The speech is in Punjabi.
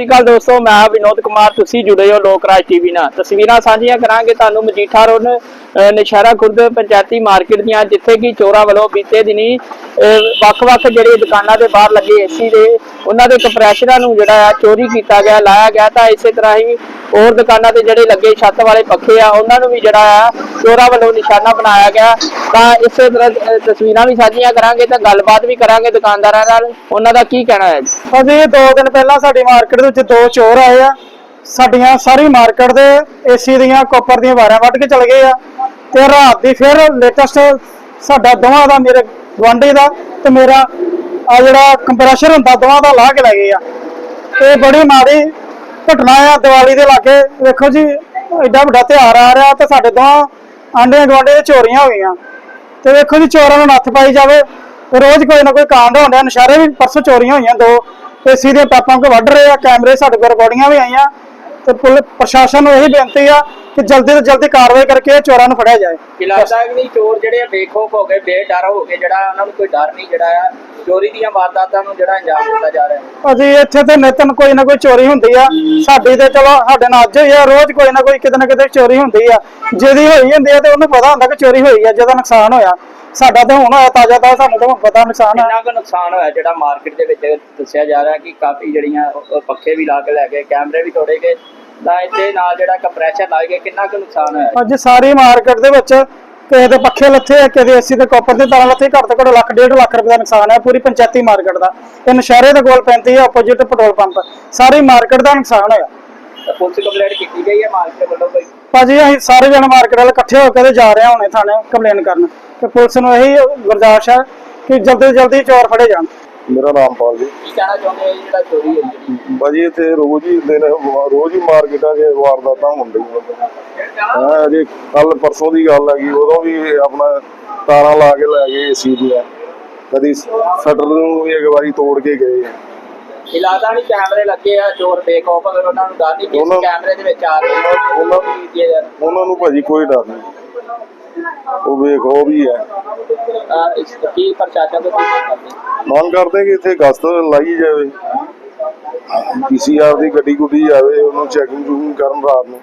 ਸ਼੍ਰੀ ਅਕਾਲ ਦੋਸਤੋ, ਮੈਂ ਵਿਨੋਦ ਕੁਮਾਰ, ਤੁਸੀਂ ਜੁੜੇ ਹੋ ਲੋਕ ਰਾਜ ਟੀਵੀ ਨਾਲ। ਤਸਵੀਰਾਂ ਸਾਂਝੀਆਂ ਕਰਾਂਗੇ ਤੁਹਾਨੂੰ ਮਜੀਠਾ ਰੋਡ ਨਸ਼ਹਿਰਾ ਖੁਰਦ ਪੰਚਾਇਤੀ ਮਾਰਕੀਟ ਦੀਆਂ, ਜਿੱਥੇ ਕਿ ਚੋਰਾਂ ਵੱਲੋਂ ਬੀਤੇ ਦਿਨੀ ਵੱਖ-ਵੱਖ ਜਿਹੜੇ ਦੁਕਾਨਾਂ ਦੇ ਬਾਹਰ ਲੱਗੇ ਏਸੀ ਦੇ, ਉਹਨਾਂ ਦੇ ਕੰਪਰੈਸ਼ਰਾਂ ਨੂੰ ਜਿਹੜਾ ਆ ਚੋਰੀ ਕੀਤਾ ਗਿਆ, ਲਾਇਆ ਗਿਆ। ਤਾਂ ਇਸੇ ਤਰ੍ਹਾਂ ਹੀ ਹੋਰ ਦੁਕਾਨਾਂ ਤੇ ਜਿਹੜੇ ਲੱਗੇ ਛੱਤ ਵਾਲੇ ਪੱਖੇ ਆ, ਉਹਨਾਂ ਨੂੰ ਵੀ ਜਿਹੜਾ ਆ ਚੋਰਾਂ ਵੱਲੋਂ ਨਿਸ਼ਾਨਾ ਬਣਾਇਆ ਗਿਆ। ਤਾਂ ਇਸੇ ਤਰ੍ਹਾਂ ਤਸਵੀਰਾਂ ਵੀ ਸਾਂਝੀਆਂ ਕਰਾਂਗੇ ਤਾਂ ਗੱਲਬਾਤ ਵੀ ਕਰਾਂਗੇ ਦੁਕਾਨਦਾਰਾਂ ਨਾਲ। ਉਹਨਾਂ ਦਾ ਕੀ ਕਹਿਣਾ ਹੈ ਜੀ? ਅਜੇ ਦੋ ਦਿਨ ਪਹਿਲਾਂ ਸਾਡੀ ਮਾਰਕੀਟ ਦੇ ਵਿੱਚ ਦੋ ਚੋਰ ਆਏ ਆ। ਸਾਡੀਆਂ ਸਾਰੀ ਮਾਰਕੀਟ ਦੇ ਏਸੀ ਦੀਆਂ ਕੋਪਰ ਦੀਆਂ ਵਾਰਾਂ ਵੱਢ ਕੇ ਚਲੇ ਗਏ ਆ। ਤੇ ਰਾਤ ਦੀ ਫਿਰ ਲੇਟੈਸਟ ਸਾਡਾ ਦੋਵਾਂ ਦਾ, ਮੇਰੇ ਗੁਆਂਢੀ ਦਾ ਤੇ ਮੇਰਾ ਆ ਜਿਹੜਾ ਕੰਪਰੈਸ਼ਰ ਹੁੰਦਾ, ਦੋਵਾਂ ਦਾ ਲਾ ਕੇ ਲੈ ਗਏ ਆ। ਇਹ ਬੜੀ ਮਾੜੀ ਘਟਨਾ ਆ, ਦੀਵਾਲੀ ਦੇ ਲਾਗੇ। ਵੇਖੋ ਜੀ, ਐਡਾ ਵੱਡਾ ਤਿਉਹਾਰ ਆ ਰਿਹਾ ਤੇ ਸਾਡੇ ਦੋਵਾਂ ਆਂਢੀਆਂ ਗੁਆਂਢੀਆਂ ਦੇ ਚੋਰੀਆਂ ਹੋ ਗਈਆਂ ਤੇ ਵੇਖੋ ਜੀ, ਚੋਰਾਂ ਨੂੰ ਨੱਥ ਪਾਈ ਜਾਵੇ। ਰੋਜ਼ ਕੋਈ ਨਾ ਕੋਈ ਕਾਂਡ ਹੁੰਦਾ ਨਸ਼ਾਰੇ ਵੀ ਪਰਸੋਂ ਚੋਰੀਆਂ ਹੋਈਆਂ ਦੋ। ਏਸੀ ਦੇ ਪਾਪਾਂ ਕੋ ਵੱਢ ਰਹੇ ਆ, ਕੈਮਰੇ ਸਾਡੇ ਕੋਲ ਰਿਕਾਰਡਿੰਗਾਂ ਵੀ ਆਈਆਂ। ਤੇ ਪੁਲਿਸ ਪ੍ਰਸ਼ਾਸਨ ਨੂੰ ਇਹੀ ਬੇਨਤੀ ਆ ਕਿ ਜਲਦੀ ਤੋਂ ਜਲਦੀ ਕਾਰਵਾਈ ਕਰਕੇ ਇਹ ਚੋਰਾਂ ਨੂੰ ਫੜਿਆ ਜਾਏ। ਕਿ ਲੱਗਦਾ ਕਿ ਨਹੀਂ ਚੋਰ ਜਿਹੜੇ ਆ ਬੇਖੌਫ ਹੋ ਗਏ ਬੇਡਰ ਹੋ ਗਏ ਜਿਹੜਾ ਉਹਨਾਂ ਨੂੰ ਕੋਈ ਡਰ ਨਹੀਂ ਜਿਹੜਾ ਆ ਚੋਰੀ ਦੀਆਂ ਵਾਰਦਾਤਾਂ ਨੂੰ ਜਿਹੜਾ ਅੰਜਾਮ ਦਿੱਤਾ ਜਾ ਰਿਹਾ। ਹੈ ਅਸੀਂ ਇੱਥੇ ਤੇ ਨਿਤਨ ਕੋਈ ਨਾ ਕੋਈ ਚੋਰੀ ਹੁੰਦੀ ਆ। ਸਾਡੀ ਤੇ ਚਲੋ ਸਾਡੇ ਨਾਲ ਅੱਜ ਆ ਰੋਜ਼ ਕੋਈ ਨਾ ਕੋਈ ਕਿਤੇ ਨਾ ਕਿਤੇ ਚੋਰੀ ਹੁੰਦੀ ਆ। ਜਿਹਦੀ ਹੋਈ ਹੁੰਦੀ ਆ ਤੇ ਉਹਨੂੰ ਪਤਾ ਹੁੰਦਾ ਕਿ ਚੋਰੀ ਹੋਈ ਆ ਜਿਹਦਾ ਨੁਕਸਾਨ ਹੋਇਆ। ਸਾਡਾ ਤਾਂ ਹੁਣ ਹੋਇਆ ਤਾਜ਼ਾ ਤਾਂ ਸਾਨੂੰ ਤਾਂ ਪਤਾ ਨੁਕਸਾਨ ਆ। ਕਿੰਨਾ ਕੁ ਨੁਕਸਾਨ ਹੋਇਆ ਜਿਹੜਾ ਮਾਰਕੀਟ ਦੇ ਵਿੱਚ ਦੱਸਿਆ ਜਾ ਰਿਹਾ ਕਿ ਕਾਫੀ ਜਿਹੜੀਆਂ ਪੱਖੇ ਵੀ ਲਾ ਕੇ ਲੈ ਗਏ ਕੈਮਰੇ ਵੀ ਤੋੜੇ ਗਏ ਤਾਂ ਇਹਦੇ ਨਾਲ ਜਿਹੜਾ ਕੰਪਰੈਸ਼ਰ ਲਾਏ ਗਏ ਕਿੰਨਾ ਕੁ ਨੁਕਸਾਨ ਹੋਇਆ? ਅੱਜ ਸਾਰੀ ਮਾਰਕੀਟ ਦੇ ਵਿੱਚ ਕਿਸੇ ਦੇ ਪੱਖੇ ਲੱਥੇ ਆ ਕਿਸੇ ਦੇ ਏਸੀ ਦੇ ਕਾਪਰ ਦੇ ਤਾਰਾਂ ਲੱਥੇ ਘੱਟ ਤੋਂ ਘੱਟ ਲੱਖ ਡੇਢ ਲੱਖ ਰੁਪਏ ਦਾ ਨੁਕਸਾਨ ਹੈ ਪੂਰੀ ਪੰਚਾਇਤੀ ਮਾਰਕੀਟ ਦਾ। ਇਹ ਨਸ਼ਹਿਰੇ ਦੇ ਕੋਲ ਪੈਂਦੀ ਹੈ ਆਪੋਜ਼ਿਟ ਪੈਟਰੋਲ ਪੰਪ ਸਾਰੀ ਮਾਰਕੀਟ ਦਾ ਨੁਕਸਾਨ ਹੋਇਆ। ਤਾਂ ਪੁਲਿਸ ਕੰਪਲੇਂਟ ਕੀਤੀ ਗਈ ਹੈ ਮਾਰਕੀਟ ਵੱਲੋਂ ਕੋਈ? ਭਾਜੀ ਅਸੀਂ ਸਾਰੇ ਜਣ ਮਾਰਕੀਟ ਵਾਲੇ ਇਕੱਠੇ ਹੋ ਕੇ ਤੇ ਜਾ ਰਹੇ ਹਾਂ ਹੁਣੇ ਥਾਣੇ ਕੰਪਲੇਨ ਕਰਨ। ਤੇ ਪੁਲਿਸ ਨੂੰ ਇਹੀ ਗੁਰਦਾਸ਼ ਹੈ ਕਿ ਜਲਦੀ ਤੋਂ ਜਲਦੀ ਚੋਰ ਫੜੇ ਜਾਣ। ਮੇਰਾ ਨਾਮ ਪਾਲ ਜੀ। ਕੀ ਕਹਿਣਾ ਚਾਹੁੰਦੇ ਹੋ ਜੀ? ਜਿਹੜਾ ਚੋਰੀ ਹੋਈ ਜਿਹੜੀ ਬਾਜੀ ਇੱਥੇ ਰੋਜ਼ ਹੀ ਦਿਨ ਰੋਜ਼ ਹੀ ਮਾਰਕੀਟਾਂ 'ਚ ਵਾਰਦਾਤਾਂ ਹੁੰਦੀਆਂ ਹਾਂ ਅਜੇ ਕੱਲ ਪਰਸੋਂ ਦੀ ਗੱਲ ਹੈਗੀ ਉਦੋਂ ਵੀ ਆਪਣਾ ਤਾਰਾਂ ਲਾ ਕੇ ਲੈ ਗਏ ਏਸੀ ਦੀਆਂ। ਕਦੀ ਸ਼ਟਰ ਨੂੰ ਵੀ ਇੱਕ ਵਾਰੀ ਤੋੜ ਕੇ ਗਏ। ਆ। ਇਹ ਲੱਗਦਾ ਨਹੀਂ ਕੈਮਰੇ ਲੱਗੇ ਆ ਚੋਰ ਬੇਖੌਫ ਅਗਰ ਉਹਨਾਂ ਨੂੰ ਡਰ ਨਹੀਂ ਕਿ ਉਹਨਾਂ- ਕੈਮਰੇ ਦੇ ਵਿੱਚ ਆ ਰਹੇ ਨੇ ਉਹਨਾਂ ਉਹਨਾਂ ਨੂੰ ਭਾਜੀ ਕੋਈ ਡਰ ਨਹੀਂ। ਉਹ ਵੇਖੋ ਵੀ ਹੈ। ਇਸ ਕੀ ਪ੍ਰਸ਼ਾਸਨ ਤੋਂ ਕੀ ਕਰਦੇ? ਮੰਗ ਕਰਦੇ ਕਿ ਇੱਥੇ ਗਸਤ ਲਾਈ ਜਾਵੇ। ਪੀਸੀਆਰ ਦੀ ਗੱਡੀ ਗੁੱਡੀ ਜਾਵੇ ਉਹਨੂੰ ਚੈਕਿੰਗ ਚੂਕਿੰਗ ਕਰਨ ਰਾਤ ਨੂੰ।